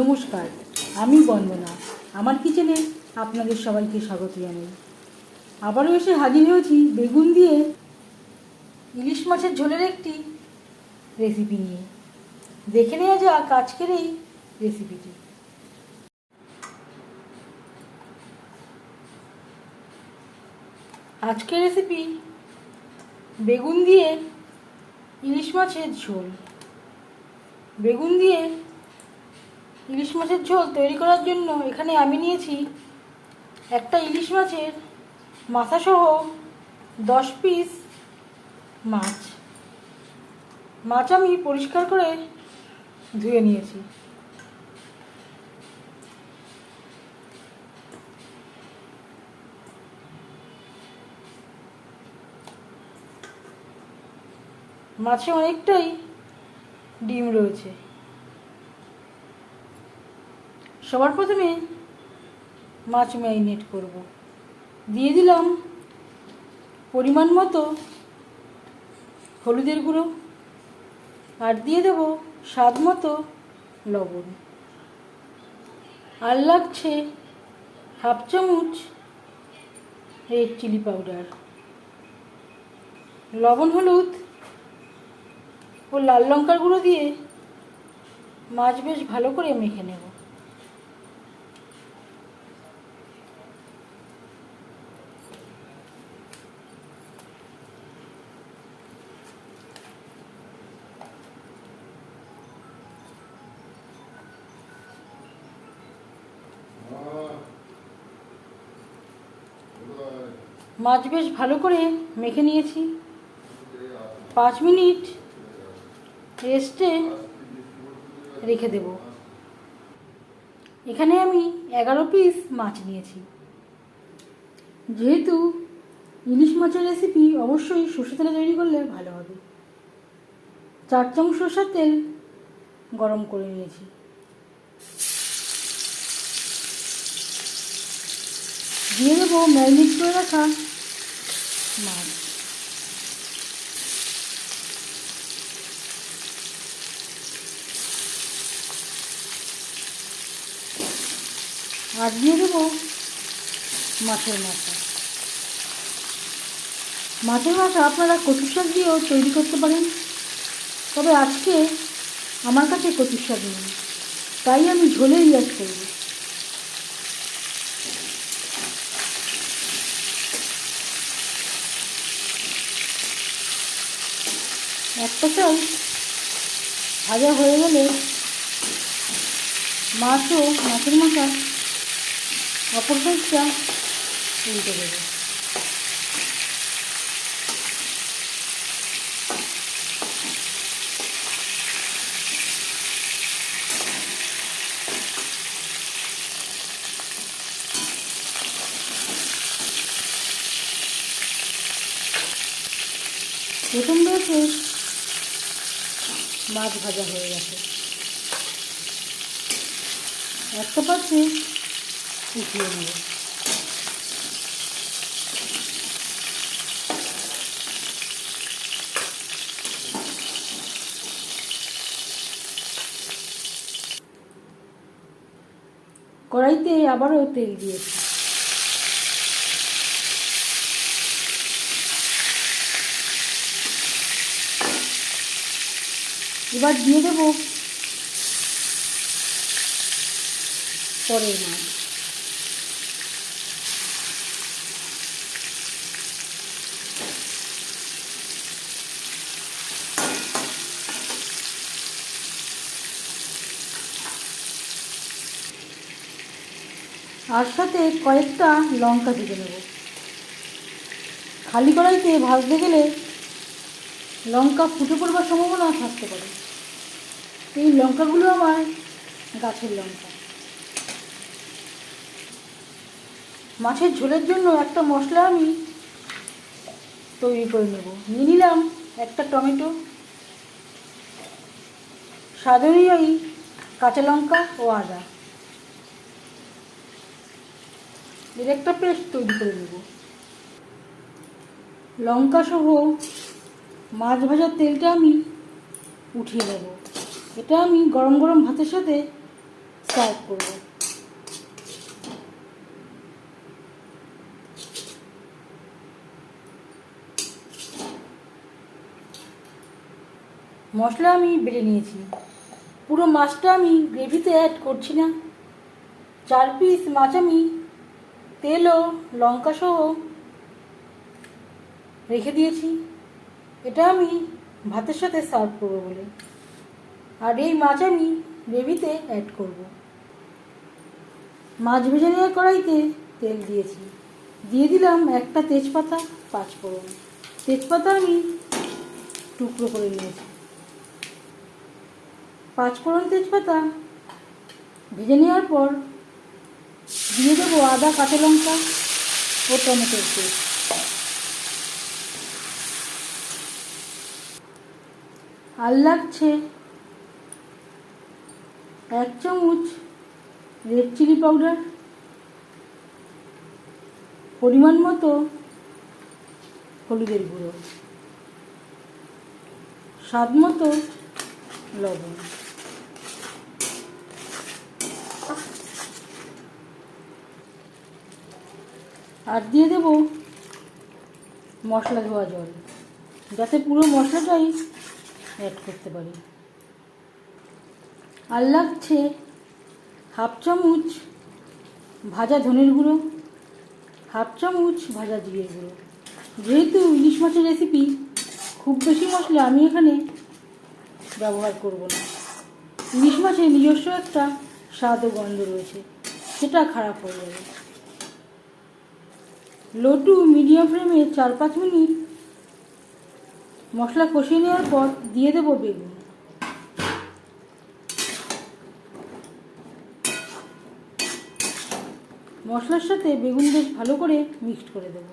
নমস্কার, আমি বন্দনা। আমার কিচেনে আপনাদের সবাইকে স্বাগত জানাই। আবারও এসে হাজির হয়েছি বেগুন দিয়ে ইলিশ মাছের ঝোলের একটি রেসিপি নিয়ে। দেখে নেওয়া যাক আজকের এই রেসিপিটি আজকের রেসিপি বেগুন দিয়ে ইলিশ মাছের ঝোল। বেগুন দিয়ে ইলিশ মাছের ঝোল তৈরি করার জন্য এখানে আমি নিয়েছি একটা ইলিশ মাছের মাথাসহ দশ পিস মাছ। মাছ আমি পরিষ্কার করে ধুয়ে নিয়েছি। মাছে অনেকটাই ডিম রয়েছে। সবার প্রথমে মাছ ম্যারিনেট করব। দিয়ে দিলাম পরিমাণ মতো হলুদের গুঁড়ো আর দিয়ে দেব স্বাদ মতো লবণ। আর লাগছে হাফ চামচ রেড চিলি পাউডার লবণ, হলুদ ও লাল লঙ্কার গুঁড়ো দিয়ে মাছ বেশ ভালো করে মেখে নেব। মাছ বেশ ভালো করে মেখে নিয়েছি। পাঁচ মিনিট রেস্টে রেখে দেব। এখানে আমি এগারো পিস মাছ নিয়েছি। যেহেতু ইলিশ মাছের রেসিপি অবশ্যই সর্ষে তেলে তৈরি করলে ভালো হবে। চার চামচ সর্ষের তেল গরম করে নিয়েছি। দিয়ে দেবো ম্যারিনেট করে রাখা মাছ। আর দিয়ে দেবো? মাছের মাথা। মাছের মাথা আপনারা কচুর শাক দিয়েও তৈরি করতে পারেন। তবে আজকে আমার কাছে কচুর শাক নেই। তাই আমি ঝোলে রিয়াজ করব একটা চাল ভাজা হয়ে গেলে মাছ ও মাছের মাথা, অপর সাইডটা উল্টে দেবে। প্রথম রয়েছে মাছ ভাজা হয়ে গেছে। একটা পাশে উঠিয়ে কড়াইতে আবারও তেল দিয়েছি। এবার দিয়ে দেব পরের মাছ। আর সাথে কয়েকটা লঙ্কা দিয়ে নেব। খালি কড়াইতে ভাজতে গেলে লঙ্কা ফুটে পড়বার সম্ভাবনা থাকতে পারে। এই লঙ্কাগুলো আমার গাছের লঙ্কা। মাছের ঝোলের জন্য একটা মশলা আমি তৈরি করে নেব। নিয়ে নিলাম একটা টমেটো স্বাদ অনুযায়ী কাঁচা লঙ্কা ও আদা। এর একটা পেস্ট তৈরি করে নেব। লঙ্কা সহ মাছ ভাজার তেলটা আমি উঠিয়ে দেব এটা আমি গরম গরম ভাতের সাথে সার্ভ করব। মশলা আমি বেড়ে নিয়েছি। পুরো মাছটা আমি গ্রেভিতে অ্যাড করছি না। চার পিস মাছ আমি তেল ও লঙ্কা সহ রেখে দিয়েছি। এটা আমি ভাতের সাথে সার্ভ করব বলে। আর এই মাছ আমি গ্রেভিতে অ্যাড করব। মাছ ভেজে নেওয়া কড়াইতে তেল দিয়েছি। দিয়ে দিলাম একটা তেজপাতা পাঁচ ফোড়ন তেজপাতা আমি টুকরো করে নিয়েছি। পাঁচ ফোড়ন তেজপাতা ভেজে নেওয়ার পর দিয়ে দেবো আদা, কাঁচা লঙ্কা ও টমেটোর পেস্ট। আর লাগছে। এক চামচ রেড চিলি পাউডার পরিমাণ মতো হলুদের গুঁড়ো। স্বাদ মতো লবণ। আর দিয়ে দেব মশলা ধোয়া জল। যাতে পুরো মশলাটাই অ্যাড করতে পারি। আর লাগছে হাফ চামচ ভাজা ধনের গুঁড়ো হাফ চামচ ভাজা জিরের গুঁড়ো। যেহেতু ইলিশ মাছের রেসিপি খুব বেশি মশলা আমি এখানে ব্যবহার করব না। ইলিশ মাছের নিজস্ব একটা স্বাদ ও গন্ধ রয়েছে, সেটা খারাপ হয়ে যাবে। লো টু মিডিয়াম ফ্লেমে চার পাঁচ মিনিট মশলা কষিয়ে নেওয়ার পর দিয়ে দেবো বেগুন। মশলার সাথে বেগুন বেশ ভালো করে মিক্সড করে দেব।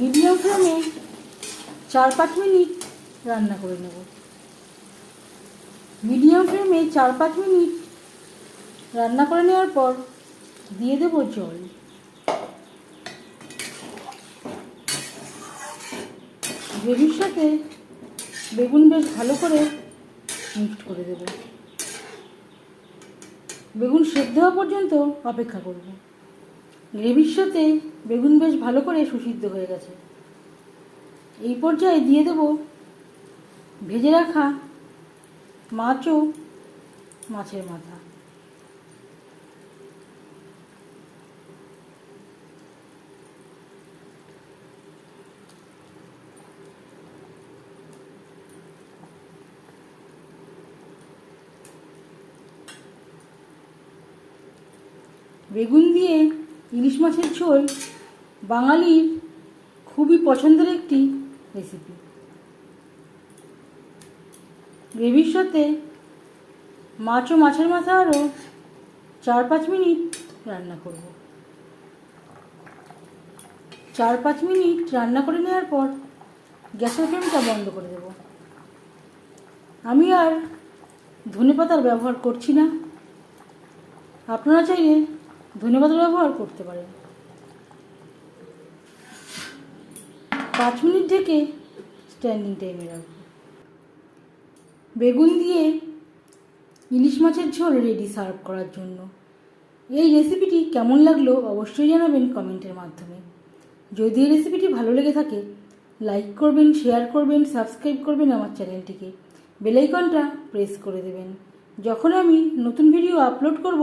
মিডিয়াম ফ্লেমে চার পাঁচ মিনিট রান্না করে নেব। মিডিয়াম ফ্লেমে চার পাঁচ মিনিট রান্না করে নেওয়ার পর দিয়ে দেবো জল। গ্রেভির সাথে বেগুন বেশ ভালো করে মিক্সড করে দেব। বেগুন সেদ্ধ হওয়া পর্যন্ত অপেক্ষা করব। গ্রেভির সাথে বেগুন বেশ ভালো করে সুসিদ্ধ হয়ে গেছে। এই পর্যায়ে দিয়ে দেব ভেজে রাখা মাছ ও মাছের মাথা। বেগুন দিয়ে ইলিশ মাছের ঝোল বাঙালির খুবই পছন্দের একটি রেসিপি গ্রেভির সাথে মাছ ও মাছের মাথা আরও চার পাঁচ মিনিট রান্না করব। চার পাঁচ মিনিট রান্না করে নেওয়ার পর গ্যাসের ফ্লেমটা বন্ধ করে দেব। আমি আর ধনে পাতার ব্যবহার করছি না। আপনারা চাইলে ধনে পাতার ব্যবহার করতে পারেন পাঁচ মিনিট ঢেকে স্ট্যান্ডিং টাইমে রাখব। বেগুন দিয়ে ইলিশ মাছের ঝোল রেডি সার্ভ করার জন্য। এই রেসিপিটি কেমন লাগল অবশ্যই জানাবেন কমেন্টের মাধ্যমে। যদি এই রেসিপিটি ভালো লেগে থাকে লাইক করবেন শেয়ার করবেন সাবস্ক্রাইব করবেন আমার চ্যানেলটিকে বেলাইকনটা প্রেস করে দেবেন। যখন আমি নতুন ভিডিও আপলোড করব